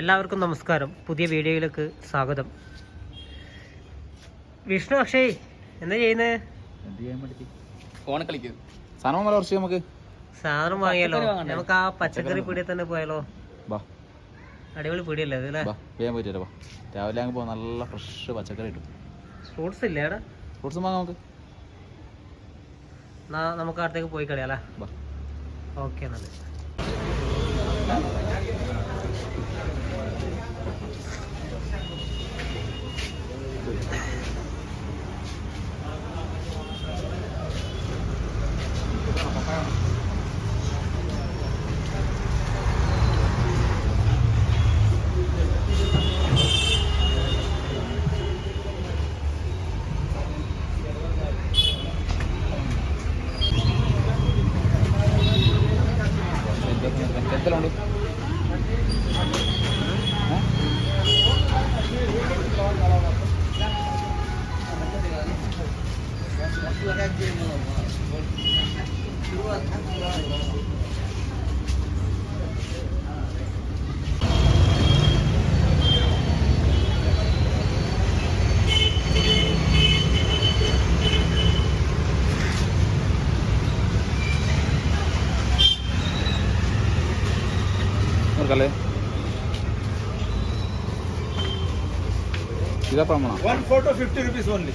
എല്ലാവർക്കും നമസ്കാരം. പുതിയ വീഡിയോയിലേക്ക് സ്വാഗതം. വിഷ്ണു അക്ഷയ് എന്താ ചെയ്യുന്നത് കളിക്കും. സാധനം കുറച്ച് നമുക്ക്? സാധനം വാങ്ങിയാലോ? നമുക്ക് ആ പച്ചക്കറി പീടിയ തന്നെ പോയാലോ? അടിപൊളി പീടിയല്ലേ വേഗം പോയിട്ട് വാ. രാവിലെ അങ്ങ് പോകാം നല്ല ഫ്രഷ് പച്ചക്കറി കിട്ടും. ഫ്രൂട്ട്സ് ഇല്ലേ അവിടെ? ഫ്രൂട്ട്സ് വാങ്ങാം നമുക്ക്. നമുക്ക് അടുത്തേക്ക് പോയി കളിയാലേ ഓക്കെ എന്നാൽ இருக்கலே இதாப்பா one photo fifty rupees only